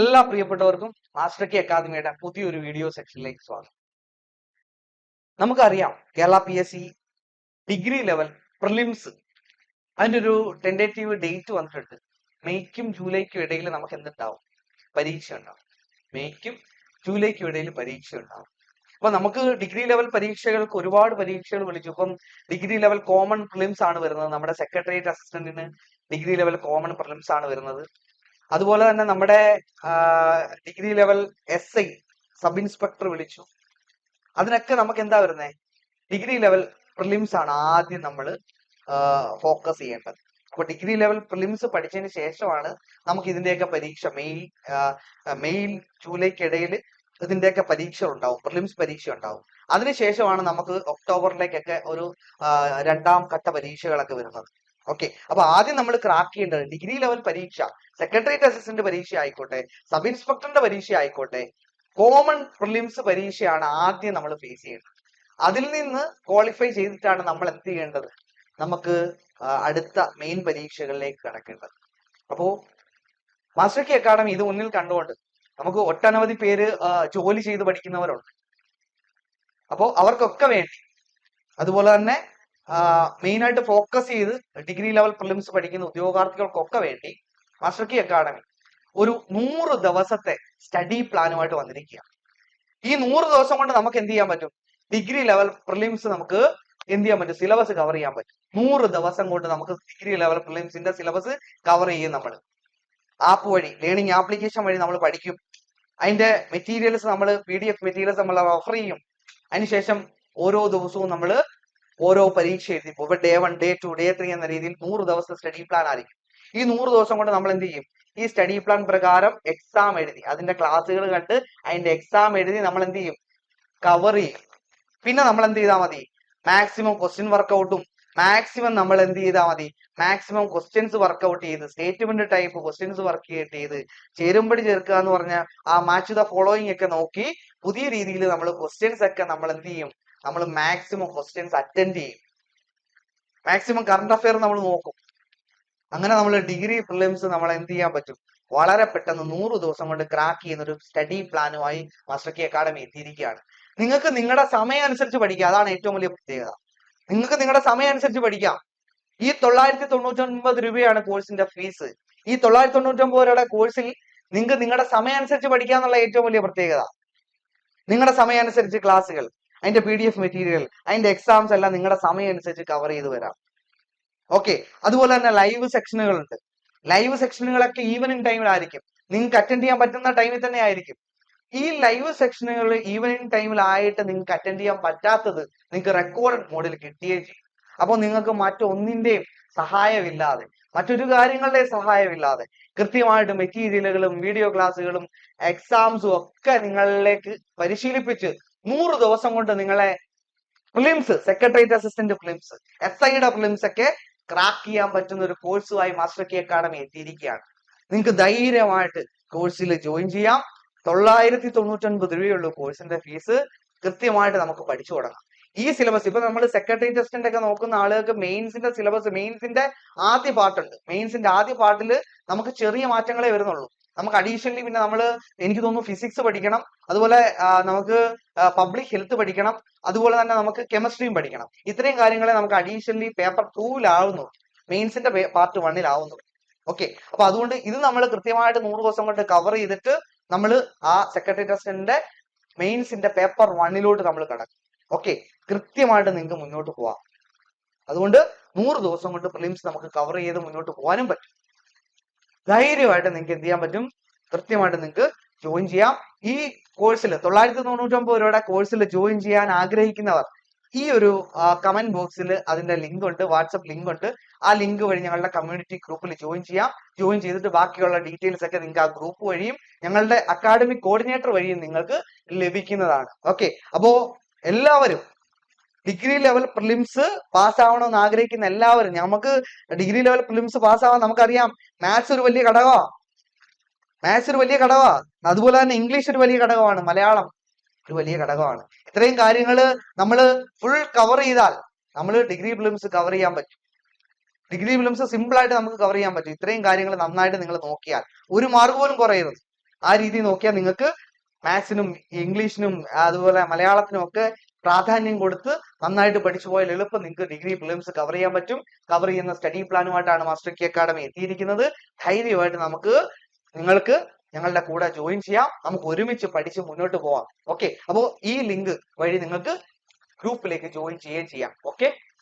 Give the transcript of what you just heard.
എല്ലാ പ്രിയപ്പെട്ടവർക്കും master K അക്കാദമിയുടെ പുതിയൊരു വീഡിയോ സെക്ഷനിലേക്ക് സ്വാഗതം. നമുക്കറിയാം Kerala P S C degree level prelims അതിന്റെ ഒരു ടെൻഡേറ്റീവ് ഡേറ്റ് വന്നിട്ടുണ്ട്. മെയ്ക്കും ജൂലൈക്കും ഇടയിൽ നമുക്ക് എന്തുണ്ടാവും പരീക്ഷ ഉണ്ടാവും മെയ്ക്കും ജൂലൈക്കും ഇടയിൽ പരീക്ഷ ഉണ്ടാവും അപ്പൊ നമുക്ക് ഡിഗ്രി ലെവൽ പരീക്ഷകൾക്ക് ഒരുപാട് പരീക്ഷകൾ വിളിച്ചു. ഇപ്പം ഡിഗ്രി ലെവൽ കോമൺ പ്രിലിംസ് ആണ് വരുന്നത്. നമ്മുടെ സെക്രട്ടേറിയറ്റ് അസിസ്റ്റന്റിന് ഡിഗ്രി ലെവൽ കോമൺ പ്രിലിംസ് ആണ് വരുന്നത്. അതുപോലെ തന്നെ നമ്മുടെ degree level S I sub inspector വിളിച്ചു. അതിനൊക്കെ നമുക്ക് എന്താ വരുന്നത് ഡിഗ്രി ലെവൽ പ്രിലിംസ് ആണ് ആദ്യം നമ്മൾ ഫോക്കസ് ചെയ്യേണ്ടത്. അപ്പൊ ഡിഗ്രി ലെവൽ പ്രിലിംസ് പഠിച്ചതിന് ശേഷമാണ് നമുക്ക് ഇതിന്റെയൊക്കെ പരീക്ഷ മെയ് മെയ് ജൂലൈക്കിടയിൽ ഇതിന്റെയൊക്കെ പരീക്ഷ ഉണ്ടാവും. പ്രിലിംസ് പരീക്ഷ ഉണ്ടാവും. അതിനുശേഷമാണ് നമുക്ക് ഒക്ടോബറിലേക്കൊക്കെ ഒരു രണ്ടാം ഘട്ട പരീക്ഷകളൊക്കെ വരുന്നത്. ഓക്കെ അപ്പൊ ആദ്യം നമ്മൾ ക്രാക്ക് ചെയ്യേണ്ടത് ഡിഗ്രി ലെവൽ പരീക്ഷ സെക്രട്ടേറിയറ്റ് അസിസ്റ്റന്റ് പരീക്ഷ ആയിക്കോട്ടെ സബ് ഇൻസ്പെക്ടറിന്റെ പരീക്ഷ ആയിക്കോട്ടെ കോമൺ പ്രിലിംസ് പരീക്ഷയാണ് ആദ്യം നമ്മൾ ഫേസ് ചെയ്യേണ്ടത്. അതിൽ നിന്ന് ക്വാളിഫൈ ചെയ്തിട്ടാണ് നമ്മൾ എന്ത് ചെയ്യേണ്ടത്? നമുക്ക് അടുത്ത മെയിൻ പരീക്ഷകളിലേക്ക് കടക്കേണ്ടത്. അപ്പോ മാസ്റ്റർ കെ അക്കാഡമി ഇത് മുന്നിൽ കണ്ടുകൊണ്ട് നമുക്ക് ഒട്ടനവധി പേര് ജോലി ചെയ്ത് പഠിക്കുന്നവരുണ്ട്. അപ്പോ അവർക്കൊക്കെ വേണ്ടി അതുപോലെ തന്നെ മെയിൻ ആയിട്ട് ഫോക്കസ് ചെയ്ത് ഡിഗ്രി ലെവൽ പ്രിലിംസ് പഠിക്കുന്ന ഉദ്യോഗാർത്ഥികൾക്കൊക്കെ വേണ്ടി മാസ്റ്റർ കി അക്കാഡമി ഒരു നൂറ് ദിവസത്തെ സ്റ്റഡി പ്ലാനുമായിട്ട് വന്നിരിക്കുകയാണ്. ഈ നൂറ് ദിവസം കൊണ്ട് നമുക്ക് എന്ത് ചെയ്യാൻ പറ്റും? ഡിഗ്രി ലെവൽ പ്രിലിംസ് നമുക്ക് എന്ത് ചെയ്യാൻ പറ്റും? സിലബസ് കവർ ചെയ്യാൻ പറ്റും. നൂറ് ദിവസം കൊണ്ട് നമുക്ക് ഡിഗ്രി ലെവൽ പ്രിലിംസിന്റെ സിലബസ് കവർ ചെയ്യും നമ്മൾ ആപ്പ് വഴി ലേണിംഗ് ആപ്ലിക്കേഷൻ വഴി നമ്മൾ പഠിക്കും. അതിന്റെ മെറ്റീരിയൽസ് നമ്മൾ പി ഡി എഫ് മെറ്റീരിയൽസ് നമ്മൾ ഓഫർ ചെയ്യും അതിനുശേഷം ഓരോ ദിവസവും നമ്മൾ ഓരോ പരീക്ഷ എഴുതി ഇപ്പൊ day one day two day three എന്ന രീതിയിൽ നൂറ് ദിവസം സ്റ്റഡി പ്ലാൻ ആയിരിക്കും. ഈ നൂറ് ദിവസം കൊണ്ട് നമ്മൾ എന്ത് ചെയ്യും? ഈ സ്റ്റഡി പ്ലാൻ പ്രകാരം എക്സാം എഴുതി. അതിന്റെ ക്ലാസ്സുകൾ കണ്ട് അതിന്റെ എക്സാം എഴുതി നമ്മൾ എന്ത് ചെയ്യും? കവർ ചെയ്യും. പിന്നെ നമ്മൾ എന്ത് ചെയ്താൽ മതി? മാക്സിമം ക്വസ്റ്റ്യൻ വർക്കൗട്ടും മാക്സിമം നമ്മൾ എന്ത് ചെയ്താൽ മതി? മാക്സിമം ക്വസ്റ്റ്യൻസ് വർക്കൗട്ട് ചെയ്ത് സ്റ്റേറ്റ്മെന്റ് ടൈപ്പ് ക്വസ്റ്റ്യൻസ് വർക്ക് ചെയ്ത് ചേരുമ്പടി ചേർക്കുക എന്ന് പറഞ്ഞ ആ മാച്ച് ദ ഫോളോയിങ് ഒക്കെ നോക്കി പുതിയ രീതിയിൽ നമ്മൾ ക്വസ്റ്റ്യൻസ് ഒക്കെ നമ്മൾ എന്ത് ചെയ്യും? നമ്മൾ മാക്സിമം ക്വസ്റ്റ്യൻസ് അറ്റൻഡ് ചെയ്യും. മാക്സിമം കറണ്ട് അഫെയർ നമ്മൾ നോക്കും. അങ്ങനെ നമ്മൾ ഡിഗ്രി പ്രിലിംസ് നമ്മൾ എന്ത് ചെയ്യാൻ പറ്റും? വളരെ പെട്ടെന്ന് നൂറ് ദിവസം കൊണ്ട് ക്രാക്ക് ചെയ്യുന്ന ഒരു സ്റ്റഡി പ്ലാനുമായി മാസ്റ്റർ കി അക്കാഡമി എത്തിയിരിക്കുകയാണ്. നിങ്ങൾക്ക് നിങ്ങളുടെ സമയം അനുസരിച്ച് പഠിക്കുക അതാണ് ഏറ്റവും വലിയ പ്രത്യേകത. നിങ്ങൾക്ക് നിങ്ങളുടെ സമയം അനുസരിച്ച് പഠിക്കാം. ഈ തൊള്ളായിരത്തി തൊണ്ണൂറ്റി ഒൻപത് രൂപയാണ് കോഴ്സിന്റെ ഫീസ് ഈ തൊള്ളായിരത്തി തൊണ്ണൂറ്റി ഒമ്പത് രൂപയുടെ കോഴ്സിൽ നിങ്ങൾക്ക് നിങ്ങളുടെ സമയം അനുസരിച്ച് പഠിക്കാന്നുള്ള ഏറ്റവും വലിയ പ്രത്യേകത. നിങ്ങളുടെ സമയം അനുസരിച്ച് ക്ലാസ്സുകൾ. അതിന്റെ പി ഡി എഫ് മെറ്റീരിയൽ അതിന്റെ എക്സാംസ് എല്ലാം നിങ്ങളുടെ സമയം അനുസരിച്ച് കവർ ചെയ്ത് വരാം. ഓക്കെ അതുപോലെ തന്നെ ലൈവ് സെക്ഷനുകൾ ഉണ്ട് ലൈവ് സെക്ഷനുകളൊക്കെ ഈവനിങ് ടൈമിലായിരിക്കും നിങ്ങൾക്ക് അറ്റൻഡ് ചെയ്യാൻ പറ്റുന്ന ടൈമിൽ തന്നെ ആയിരിക്കും. ഈ ലൈവ് സെക്ഷനുകൾ ഈവനിങ് ടൈമിലായിട്ട് നിങ്ങൾക്ക് അറ്റൻഡ് ചെയ്യാൻ പറ്റാത്തത് നിങ്ങൾക്ക് റെക്കോർഡ് മോഡിൽ കിട്ടുകയും ചെയ്യും. അപ്പോൾ നിങ്ങൾക്ക് മറ്റൊന്നിന്റെയും സഹായമില്ലാതെ മറ്റൊരു കാര്യങ്ങളുടെ സഹായമില്ലാതെ കൃത്യമായിട്ട് മെറ്റീരിയലുകളും വീഡിയോ ക്ലാസ്സുകളും എക്സാംസും ഒക്കെ നിങ്ങളിലേക്ക് പരിശീലിപ്പിച്ച് നൂറ് ദിവസം കൊണ്ട് നിങ്ങളെ prelims secretariat assistant prelims S ഐയുടെ പ്രിലിംസ് ഒക്കെ ക്രാക്ക് ചെയ്യാൻ പറ്റുന്ന ഒരു കോഴ്സുമായി മാസ്റ്റർ കെ അക്കാഡമി എത്തിയിരിക്കുകയാണ്. നിങ്ങൾക്ക് ധൈര്യമായിട്ട് കോഴ്സിൽ ജോയിൻ ചെയ്യാം. തൊള്ളായിരത്തി തൊണ്ണൂറ്റൊൻപത് രൂപയുള്ളൂ കോഴ്സിന്റെ ഫീസ് കൃത്യമായിട്ട് നമുക്ക് പഠിച്ചു തുടങ്ങാം. ഈ സിലബസ് ഇപ്പൊ നമ്മൾ സെക്രട്ടറി അസിസ്റ്റന്റ് ഒക്കെ നോക്കുന്ന ആളുകൾക്ക് മെയിൻസിന്റെ സിലബസ് മെയിൻസിന്റെ ആദ്യ പാർട്ടുണ്ട് മെയിൻസിന്റെ ആദ്യ പാർട്ടിൽ നമുക്ക് ചെറിയ മാറ്റങ്ങളെ വരുന്നുള്ളൂ. നമുക്ക് അഡീഷണലി പിന്നെ നമ്മൾ എനിക്ക് തോന്നുന്നു ഫിസിക്സ് പഠിക്കണം. അതുപോലെ നമുക്ക് പബ്ലിക് ഹെൽത്ത് പഠിക്കണം. അതുപോലെ തന്നെ നമുക്ക് കെമിസ്ട്രിയും പഠിക്കണം. ഇത്രയും കാര്യങ്ങളെ നമുക്ക് അഡീഷണലി പേപ്പർ ടൂവിലാവുന്നു മെയിൻസിന്റെ പാർട്ട് വണ്ണിലാവുന്നു ഓക്കെ അപ്പൊ അതുകൊണ്ട് ഇത് നമ്മൾ കൃത്യമായിട്ട് നൂറ് ദിവസം കൊണ്ട് കവർ ചെയ്തിട്ട് നമ്മൾ ആ സെക്രട്ടറി ടെസ്റ്റിന്റെ മെയിൻസിന്റെ പേപ്പർ വണ്ണിലോട്ട് നമ്മൾ കടക്കും. ഓക്കെ കൃത്യമായിട്ട് നിങ്ങൾക്ക് മുന്നോട്ട് പോവാം. അതുകൊണ്ട് നൂറ് ദിവസം കൊണ്ട് പ്രിലിംസ് നമുക്ക് കവർ ചെയ്ത് മുന്നോട്ട് പോകാനും പറ്റും. ധൈര്യമായിട്ട് നിങ്ങൾക്ക് എന്ത് ചെയ്യാൻ പറ്റും? കൃത്യമായിട്ട് നിങ്ങൾക്ക് ജോയിൻ ചെയ്യാം. ഈ കോഴ്സിൽ തൊള്ളായിരത്തി തൊണ്ണൂറ്റൊമ്പത് രൂപയുടെ കോഴ്സിൽ ജോയിൻ ചെയ്യാൻ ആഗ്രഹിക്കുന്നവർ ഈ ഒരു കമന്റ് ബോക്സിൽ അതിന്റെ ലിങ്ക് ഉണ്ട് വാട്സപ്പ് ലിങ്ക് ഉണ്ട്. ആ ലിങ്ക് വഴി ഞങ്ങളുടെ കമ്മ്യൂണിറ്റി ഗ്രൂപ്പിൽ ജോയിൻ ചെയ്യാം. ജോയിൻ ചെയ്തിട്ട് ബാക്കിയുള്ള ഡീറ്റെയിൽസ് ഒക്കെ നിങ്ങൾക്ക് ആ ഗ്രൂപ്പ് വഴിയും ഞങ്ങളുടെ അക്കാഡമിക് കോർഡിനേറ്റർ വഴിയും നിങ്ങൾക്ക് ലഭിക്കുന്നതാണ്. ഓക്കെ അപ്പോ എല്ലാവരും ഡിഗ്രി ലെവൽ പ്രിലിംസ് പാസ് ആവണമെന്ന് ആഗ്രഹിക്കുന്ന എല്ലാവരും നമുക്ക് ഡിഗ്രി ലെവൽ പ്രിലിംസ് പാസ് ആവാൻ നമുക്കറിയാം. മാത്സ് ഒരു വലിയ ഘടകമാണ് മാത്സ് ഒരു വലിയ ഘടകമാണ് അതുപോലെ തന്നെ ഇംഗ്ലീഷ് ഒരു വലിയ ഘടകമാണ്. മലയാളം ഒരു വലിയ ഘടകമാണ്. ഇത്രയും കാര്യങ്ങൾ നമ്മൾ ഫുൾ കവർ ചെയ്താൽ നമ്മൾ ഡിഗ്രി പ്രിലിംസ് കവർ ചെയ്യാൻ പറ്റും. ഡിഗ്രി പ്രിലിംസ് സിമ്പിൾ ആയിട്ട് നമുക്ക് കവർ ചെയ്യാൻ പറ്റും. ഇത്രയും കാര്യങ്ങൾ നന്നായിട്ട് നിങ്ങൾ നോക്കിയാൽ. ഒരു മാർക്ക് പോലും കുറയരുത്. ആ രീതി നോക്കിയാൽ നിങ്ങൾക്ക് മാത്സിനും ഇംഗ്ലീഷിനും അതുപോലെ മലയാളത്തിനും ഒക്കെ പ്രാധാന്യം കൊടുത്ത് നന്നായിട്ട് പഠിച്ചു പോയാൽ എളുപ്പം. നിങ്ങൾക്ക് ഡിഗ്രി പ്രിലിംസ് കവർ ചെയ്യാൻ പറ്റും. കവർ ചെയ്യുന്ന സ്റ്റഡി പ്ലാനുമായിട്ടാണ് മാസ്റ്റർ കി അക്കാഡമി എത്തിയിരിക്കുന്നത്. ധൈര്യമായിട്ട് നമുക്ക് നിങ്ങൾക്ക് ഞങ്ങളുടെ കൂടെ ജോയിൻ ചെയ്യാം. നമുക്ക് ഒരുമിച്ച് പഠിച്ച് മുന്നോട്ട് പോവാം. ഓക്കെ അപ്പോൾ ഈ ലിങ്ക് വഴി നിങ്ങൾക്ക് ഗ്രൂപ്പിലേക്ക് ജോയിൻ ചെയ്യുകയും ചെയ്യാം. ഓക്കെ